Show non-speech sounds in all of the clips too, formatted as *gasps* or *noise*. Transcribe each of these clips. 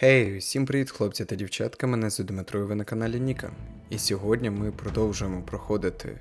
Хей, всім привіт, хлопці та дівчатка. Мене звуть Дмитро, і ви на каналі Ніка. І сьогодні ми продовжуємо проходити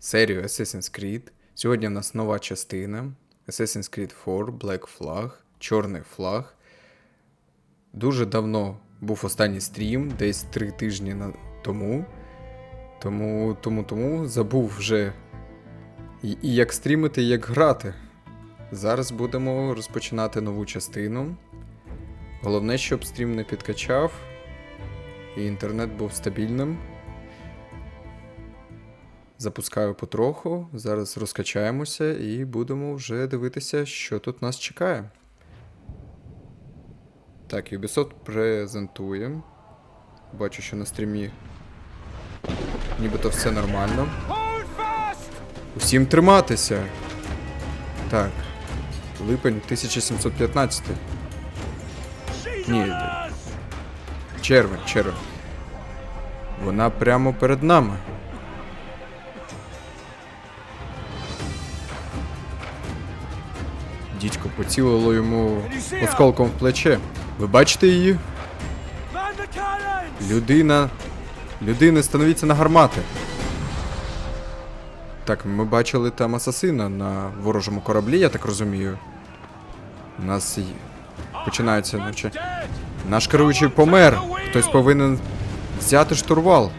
серію Assassin's Creed. Сьогодні в нас нова частина Assassin's Creed 4 Black Flag, Чорний флаг. Дуже давно був останній стрім, десь три тижні на... тому. Тому, тому, тому забув вже і, і як стрімити, і як грати. Зараз будемо розпочинати нову частину. Головне, щоб стрім не підкачав, і інтернет був стабільним. Запускаю потроху, зараз розкачаємося і будемо вже дивитися, що тут нас чекає. Так, Ubisoft презентує. Бачу, що на стрімі нібито все нормально. Усім триматися! Так. Липень 1715. Ні. Червень, червень. Вона прямо перед нами. Дідько поцілило йому осколком в плече. Ви бачите її? Людина. Людини, становіться на гармати. Так, ми бачили там асасина на ворожому кораблі, я так розумію. У нас починається навчання. Наш керуючий помер. Хтось повинен взяти штурвал.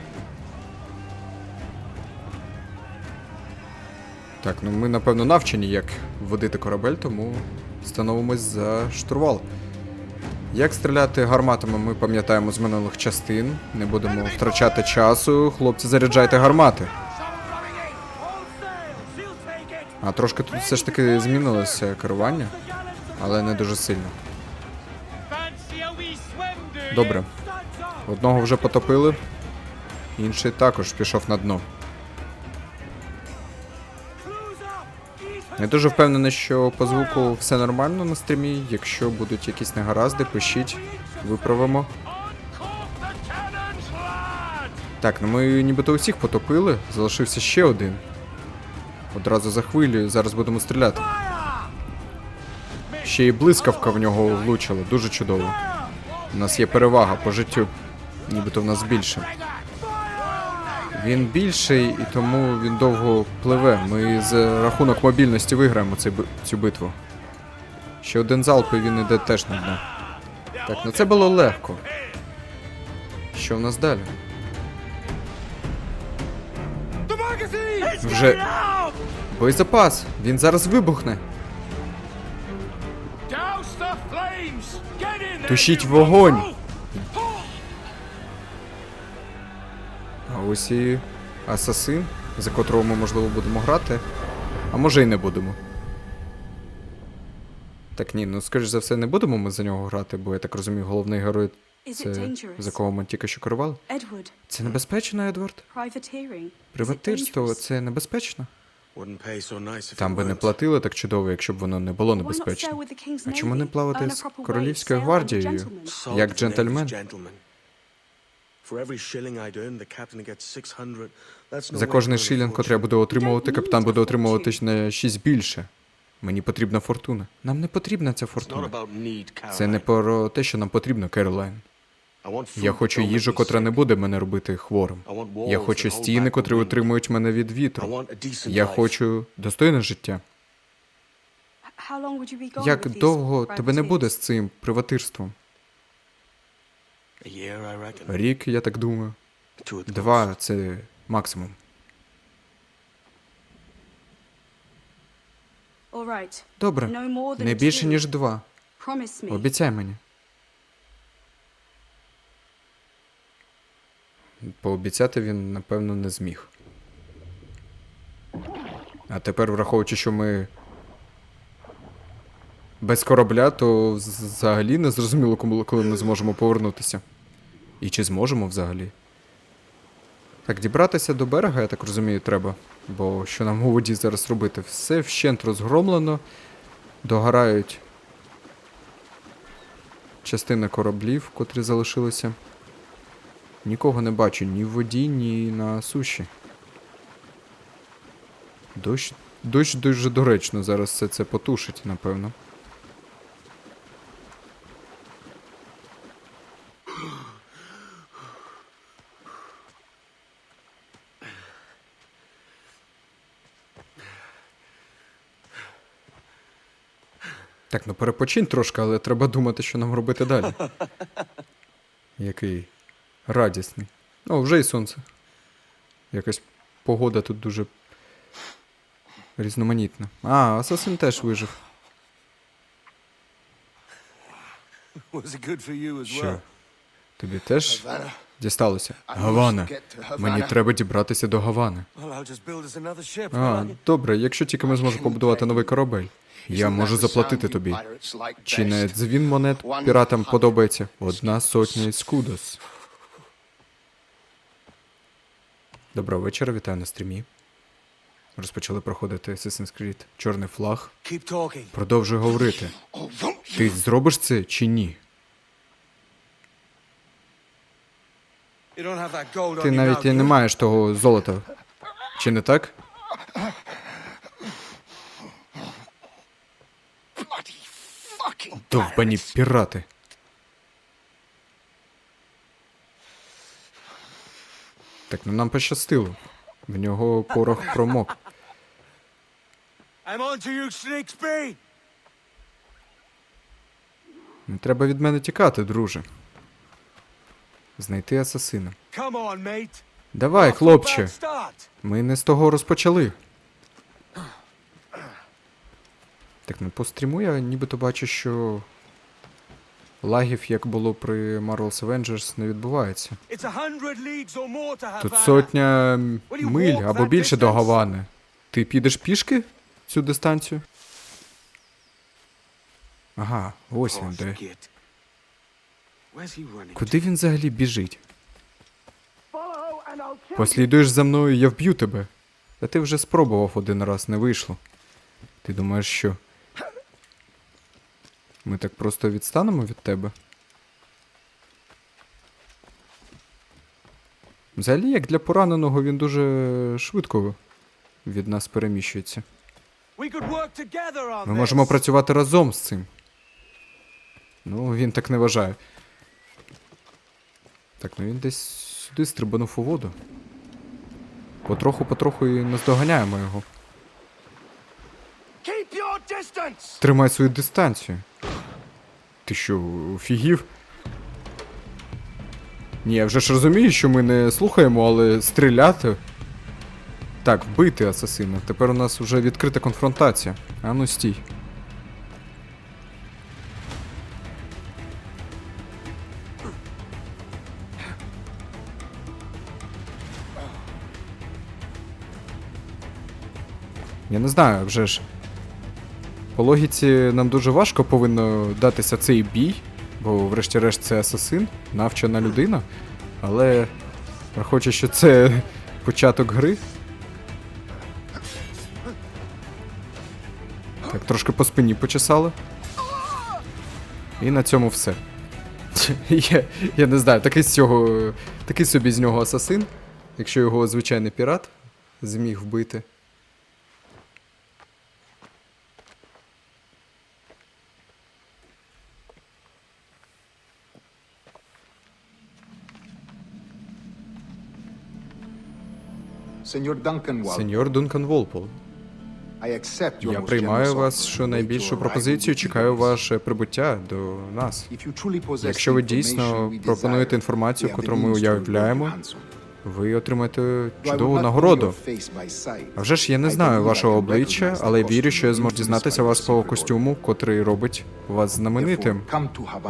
Так, ну ми напевно навчені, як водити корабель, тому становимось за штурвал. Як стріляти гарматами, ми пам'ятаємо з минулих частин. Не будемо втрачати часу. Хлопці, заряджайте гармати. А трошки тут все ж таки змінилося керування, але не дуже сильно. Добре. Одного вже потопили, інший також пішов на дно. Я дуже впевнений, що по звуку все нормально на стрімі. Якщо будуть якісь негаразди, пишіть, виправимо. Так, ну ми нібито усіх потопили, залишився ще один. Одразу за хвилею, зараз будемо стріляти. Ще й блискавка в нього влучила, дуже чудово. У нас є перевага по життю. Нібито в нас більше. Він більший і тому він довго пливе. Ми з рахунок мобільності виграємо цю битву. Ще один залп і він іде теж на дно. Так, ну це було легко. Що в нас далі? Вже. Боєзапас! Він зараз вибухне! Тушіть вогонь! А ось і асасин, за котрого ми, можливо, будемо грати. А може і не будемо. Так ні, ну скоріш за все, не будемо ми за нього грати, бо я так розумію, головний герой це за кого ми тільки що керували. Це небезпечно, Едвард. Приватирство це небезпечно. Там би не платили так чудово, якщо б воно не було небезпечно. А чому не плавати з королівською гвардією? Як джентльмен. gentleman. For every shilling I'd earn, the captain gets 600. That's no За кожний шилінг, котрий я буду отримувати, капітан буде отримувати на 6 більше. Мені потрібна фортуна. Нам не потрібна ця фортуна. Це не про те, що нам потрібно, Керолайн. Я хочу їжу, котра не буде мене робити хворим. Я хочу стіни, котрі утримують мене від вітру. Я хочу достойне життя. Як довго тебе не буде з цим приватирством? Рік, я так думаю. Два це максимум. Добре. Не більше, ніж два. Обіцяй мені. Пообіцяти він, напевно, не зміг. А тепер, враховуючи, що ми без корабля, то взагалі не зрозуміло, коли ми зможемо повернутися. І чи зможемо взагалі. Так, дібратися до берега, я так розумію, треба. Бо що нам у воді зараз робити? Все вщент розгромлено, догорають частина кораблів, котрі залишилися. Нікого не бачу ні в воді, ні на суші. Дощ Дощ дуже доречно, зараз все це потушить, напевно. Так, ну перепочинь трошки, але треба думати, що нам робити далі. *laughs* Який радісний. О, вже і сонце. Якась погода тут дуже різноманітна. А, асасин теж вижив. Що? Тобі теж дісталося? Гавана. Мені треба дібратися до Гавани. А, добре, якщо тільки ми зможемо побудувати новий корабель. Я можу заплатити тобі. Чи не дзвін монет піратам подобається? Одна сотня скудос. Доброго вечора, вітаю на стрімі. Розпочали проходити Assassin's Creed Чорний флаг. Продовжуй говорити. Ти зробиш це чи ні? Ти навіть і не маєш того золота. Чи не так? Довбані пірати. Так, ну нам пощастило. В нього порох промок. I'm on to you! Не треба від мене тікати, друже. Знайти асасина. Come on, mate. Давай, хлопче. Ми не з того розпочали. Так, ну по стріму я нібито бачу, що лагів, як було при Marvel's Avengers, не відбувається. Тут сотня миль або більше до Гавани. Ти підеш пішки цю дистанцію? Ага, ось він де. Куди він взагалі біжить? Послідуєш за мною, я вб'ю тебе. Та ти вже спробував один раз, не вийшло. Ти думаєш, що. Ми так просто відстанемо від тебе? Взагалі, як для пораненого, він дуже швидко від нас переміщується. Ми можемо працювати разом з цим. Ну, він так не вважає. Так, ну він десь сюди стрибанув у воду. Потроху-потроху і наздоганяємо його. Тримай свою дистанцію. Ти що, фігів? Ні, я вже ж розумію, що ми не слухаємо, але стріляти. Так, вбити асасина. Тепер у нас вже відкрита конфронтація. А ну стій. Я не знаю, вже ж. По логіці нам дуже важко повинно датися цей бій, бо врешті-решт це асасин, навчена людина. Але враховуючи, що це початок гри. Так, трошки по спині почесали. І на цьому все. *laughs* Я, я не знаю, такий з цього. Такий собі з нього асасин, якщо його звичайний пірат зміг вбити. Сеньор Дункан Волпол. Я приймаю вас, що найбільшу пропозицію чекаю ваше прибуття до нас. Якщо ви дійсно пропонуєте інформацію, the ми уявляємо. Ви отримаєте чудову нагороду. А вже ж я не знаю вашого обличчя, але вірю, що я зможу дізнатися вас по костюму, котрий робить вас знаменитим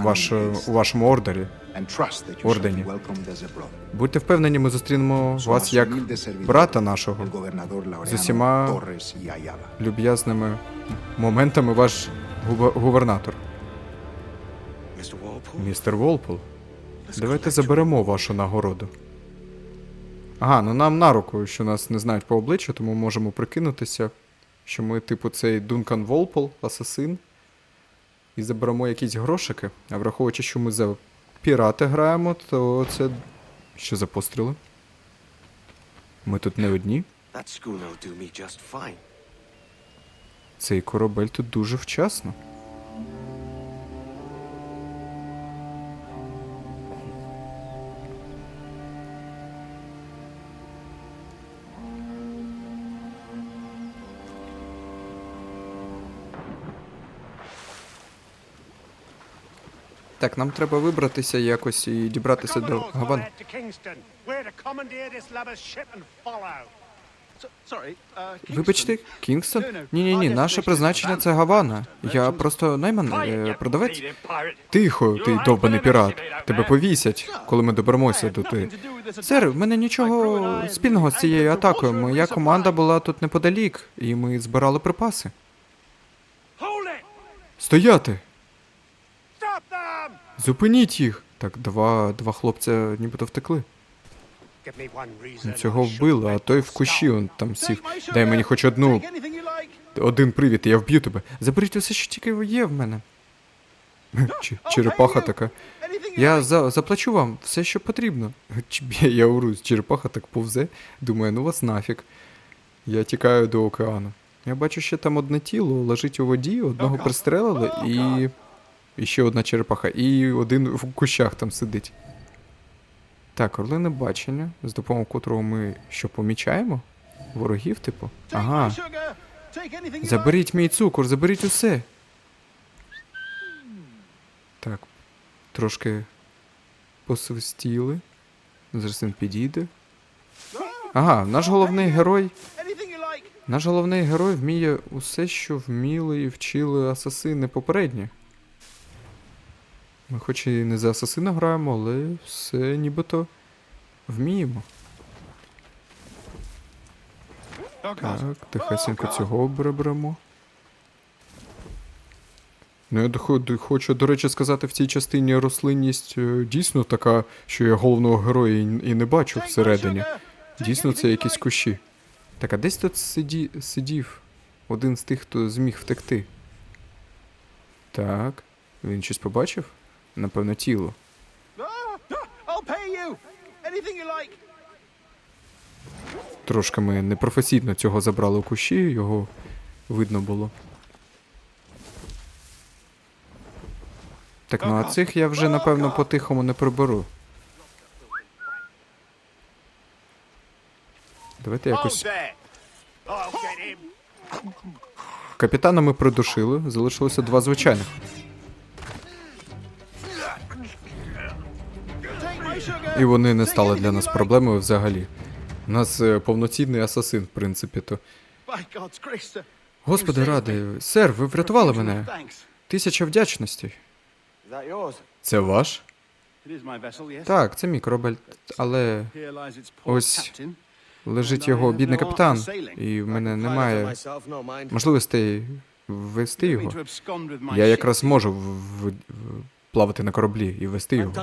ваш, у вашому ордері. ордені. Будьте впевнені, ми зустрінемо вас як брата нашого, з усіма люб'язними моментами ваш губе- губернатор. Містер Волпол. Давайте заберемо вашу нагороду. Ага, ну нам на руку, що нас не знають по обличчю, тому можемо прикинутися, що ми, типу, цей Дункан Волпол, асасин, і заберемо якісь грошики. А враховуючи, що ми за пірати граємо, то це. Що за постріли? Ми тут не одні. Цей корабель тут дуже вчасно. Так, нам треба вибратися якось і дібратися до. Sorry, uh, Вибачте, Кінгстон? Ні, ні, ні, наше призначення це Гавана. Я просто найман, е, продавець. Тихо, ти довбаний пірат. Тебе повісять, коли ми доберемося до ти. Сер, в мене нічого спільного з цією атакою. Моя команда була тут неподалік, і ми збирали припаси. Стояти! Зупиніть їх! Так, два, два хлопця нібито втекли. Цього вбили, а той в кущі он там сів. Дай мені хоч одну, один привід, і я вб'ю тебе. Заберіть усе, що тільки є в мене. *gasps* Черепаха така. Я за, заплачу вам все, що потрібно. *laughs* Я, я уру, черепаха так повзе. Думаю, ну вас нафіг. Я тікаю до океану. Я бачу, що там одне тіло лежить у воді, одного пристрелили, і. І ще одна черепаха, і один в кущах там сидить. Так, орлине бачення, з допомогою котрого ми що помічаємо? Ворогів, типу? Ага. Заберіть мій цукор, заберіть усе. Так. Трошки посвистіли. Зараз він підійде. Ага, наш головний герой. Наш головний герой вміє усе, що вміли і вчили асасини попередні. Ми хоч і не за асасина граємо, але все нібито вміємо. Так, тихесенько цього беремо. Ну, я хочу, до речі, сказати, в цій частині рослинність е, дійсно така, що я головного героя і не бачу всередині. Дійсно, це якісь кущі. Так, а десь тут сиді, сидів один з тих, хто зміг втекти. Так. Він щось побачив? Напевно, тіло. Трошки ми непрофесійно цього забрали у кущі, його видно було. Так, ну а цих я вже, напевно, по-тихому не приберу. Давайте якось. Капітана ми придушили, залишилося два звичайних. І вони не стали для нас проблемою взагалі. У нас е, повноцінний асасин, в принципі, то. Господи ради, сер, ви врятували мене. Тисяча вдячностей. Це ваш? Так, це мій корабель, але Ось лежить його бідний капітан, і в мене немає можливостей ввести його. Я якраз можу в- плавати на кораблі і вести його.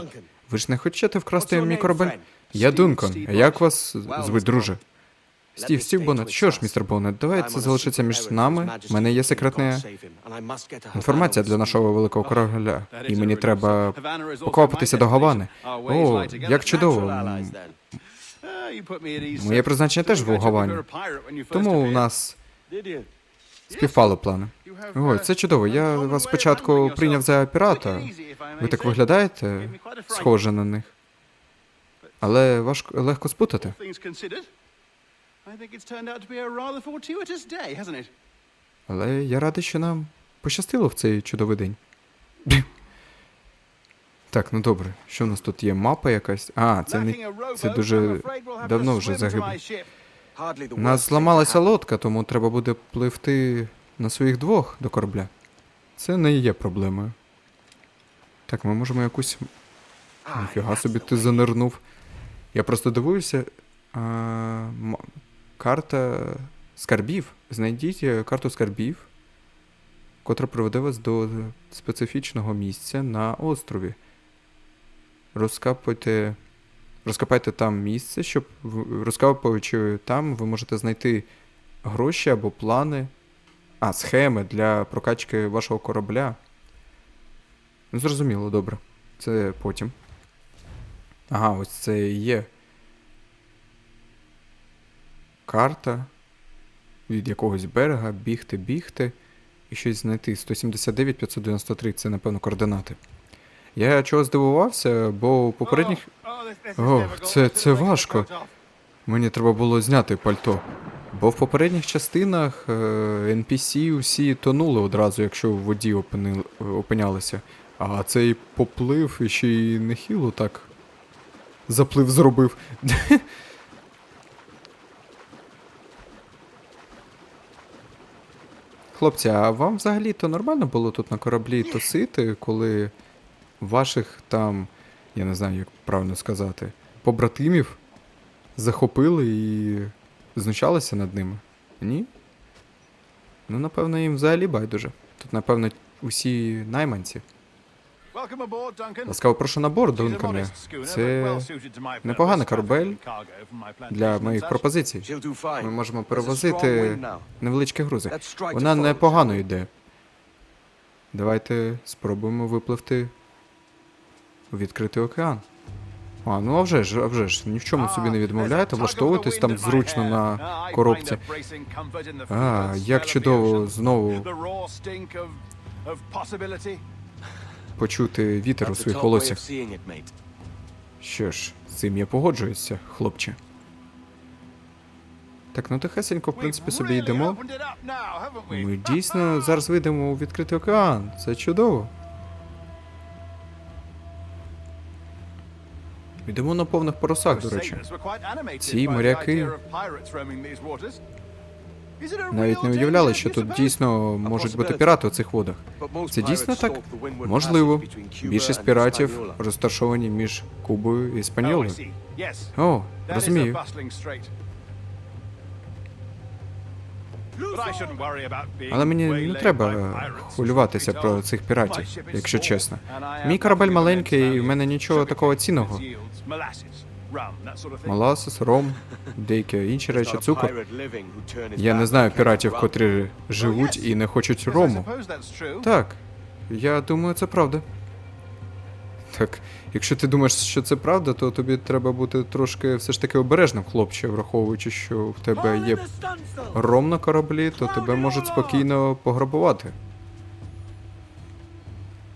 Ви ж не хочете вкрасти мій корабель? Я Steve- Дункан. Як вас звуть, друже? Стів, Стів Боннет. Що ж, містер Боннет, давайте це залишиться між нами. У мене є секретна інформація для нашого великого корабля, і мені треба my до Гавани. О, як чудово. Ah, Моє призначення теж в Гавані. Тому у нас співпали плани. You have, О, uh, це чудово. Я вас спочатку прийняв за пірата. Ви так виглядаєте схоже на них. Але важко легко спутати. Але я радий, що нам пощастило в цей чудовий день. Так, ну добре. Що в нас тут є? Мапа якась? А, це не. Це дуже давно вже загибло. У нас зламалася лодка, тому треба буде пливти на своїх двох до корабля. Це не є проблемою. Так, ми можемо якусь. Ніфіга собі ти занирнув. Я просто дивуюся. А, карта скарбів. Знайдіть е, карту скарбів, котра приведе вас до специфічного місця на острові. Розкапуйте. Розкопайте там місце, щоб розкапуючи там, ви можете знайти гроші або плани. А, схеми для прокачки вашого корабля. Ну, зрозуміло, добре. Це потім. Ага, ось це і є. Карта. Від якогось берега, бігти, бігти. І щось знайти. 179 593 це, напевно, координати. Я чого здивувався, бо у попередніх. Oh, oh, О, це, це важко. Мені треба було зняти пальто. Бо в попередніх частинах е, NPC усі тонули одразу, якщо в воді опини- опинялися. А цей поплив ще й нехило так. Заплив зробив. *laughs* Хлопці, а вам взагалі-то нормально було тут на кораблі тусити, коли ваших там, я не знаю, як правильно сказати, побратимів захопили і знущалися над ними? Ні? Ну, напевно, їм взагалі байдуже. Тут, напевно, усі найманці. Ласкаво прошу на борт, Дункане. Це purpose, корабель для моїх пропозицій. Ми можемо перевозити невеличкі грузи. Вона непогано йде. Давайте спробуємо випливти у відкритий океан. А, ну а вже ж, а вже ж, ні в чому собі не відмовляєте, влаштовуєтесь там зручно на коробці. А, як чудово знову почути вітер у своїх волоссях. Що ж, з цим я погоджуюся, хлопче. Так, ну тихесенько, в принципі, собі йдемо. Ми дійсно зараз вийдемо у відкритий океан. Це чудово. Йдемо на повних парусах, до речі. Ці моряки Навіть не уявляли, що тут дійсно можуть бути пірати у цих водах. Це дійсно так? Можливо. Більшість піратів розташовані між Кубою і Іспаньолою. О, розумію. Але мені не треба хвилюватися про цих піратів, якщо чесно. Мій корабель маленький, і в мене нічого такого цінного. Маласис, ром, деякі інші речі, цукор. Я не знаю піратів, котрі живуть і не хочуть рому. Так, я думаю, це правда. Так, якщо ти думаєш, що це правда, то тобі треба бути трошки все ж таки обережним, хлопче, враховуючи, що в тебе є ром на кораблі, то тебе можуть спокійно пограбувати.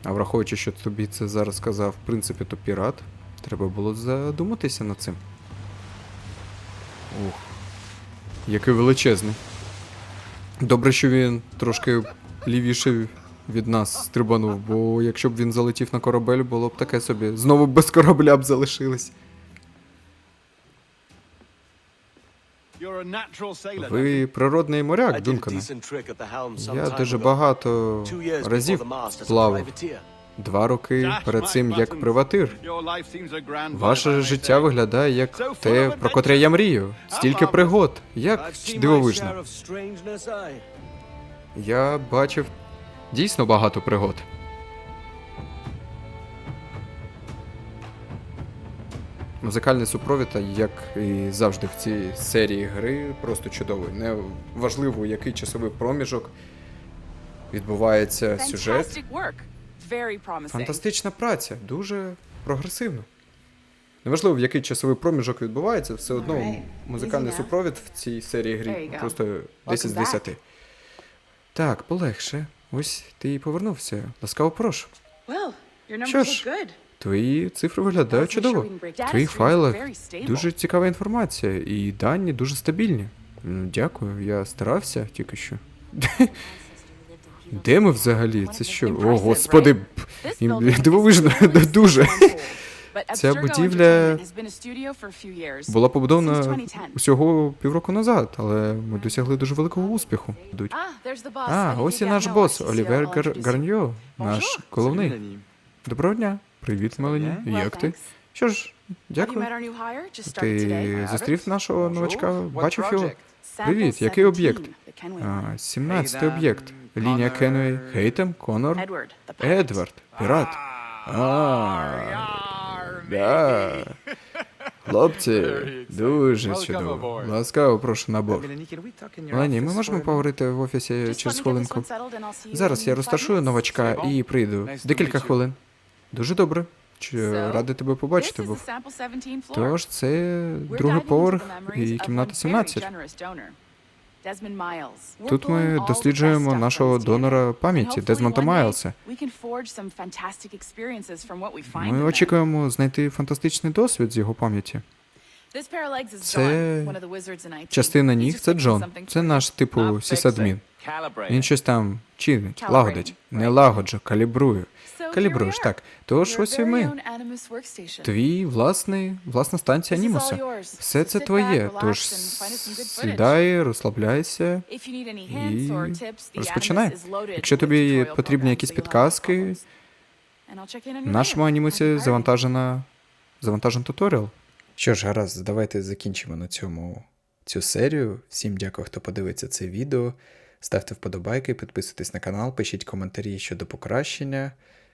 А враховуючи, що тобі це зараз сказав, в принципі, то пірат, треба було задуматися над цим. Ух. Який величезний. Добре, що він трошки лівіше від нас стрибанув, бо якщо б він залетів на корабель, було б таке собі. Знову без корабля б залишились. Ви природний моряк, Дункане. Я дуже багато разів плавав. Два роки перед цим як приватир. Ваше життя виглядає як те, про котре я мрію. Стільки пригод. Як дивовижно. Я бачив дійсно багато пригод. Музикальний супровід, як і завжди в цій серії гри, просто чудовий. Не важливо, який часовий проміжок відбувається сюжет. Фантастична праця, дуже прогресивно. Неважливо, в який часовий проміжок відбувається, все одно музикальний супровід в цій серії грі просто 10 з 10. Так, полегше. Ось ти і повернувся. Ласкаво прошу. Що ж. Твої цифри виглядають чудово. В твоїх файлах дуже цікава інформація, і дані дуже стабільні. Ну, Дякую, я старався тільки що. *laughs* Де ми взагалі? Це що? О, господи, *laughs* дивовижно, *laughs* дуже. Ця будівля. Була побудована усього півроку назад, але ми досягли дуже великого успіху. Ah. А, ось і наш бос. Олівер Гар- Гарньо, наш головний. Доброго дня. Привіт, Мелані. Well, Як ти? Що ж, дякую. Ти зустрів нашого новачка? Бачив його? Привіт, який об'єкт? 17, the Kenway line. А, 17 об'єкт. Лінія Кенвей, Хейтем, Конор. Едвард, пірат. А, да. Хлопці, дуже чудово. Ласкаво прошу на борт. Мелані, ми можемо поговорити в офісі через хвилинку? Зараз я розташую новачка і прийду. Декілька хвилин. Дуже добре. Чи радий тебе побачити був. the sample 17 floor. Тож це другий поверх і кімната one 17. Тут ми досліджуємо нашого донора пам'яті Дезмонта day Майлса. Ми очікуємо знайти фантастичний досвід з його пам'яті. Це. Частина ніг це Джон. Це наш типу сісадмін. Він щось там чинить, лагодить. Не лагоджу, калібрую. Калібруєш. Так, тож ось і ми. Твій власний, власна станція Анімуса. Все це твоє, тож сідай, розслабляйся. І розпочинай. Якщо тобі потрібні якісь підказки, в нашому анімусі завантажена завантажен туторіал. Що ж, гаразд, давайте закінчимо на цьому цю серію. Всім дякую, хто подивиться це відео. Ставте вподобайки, підписуйтесь на канал, пишіть коментарі щодо покращення.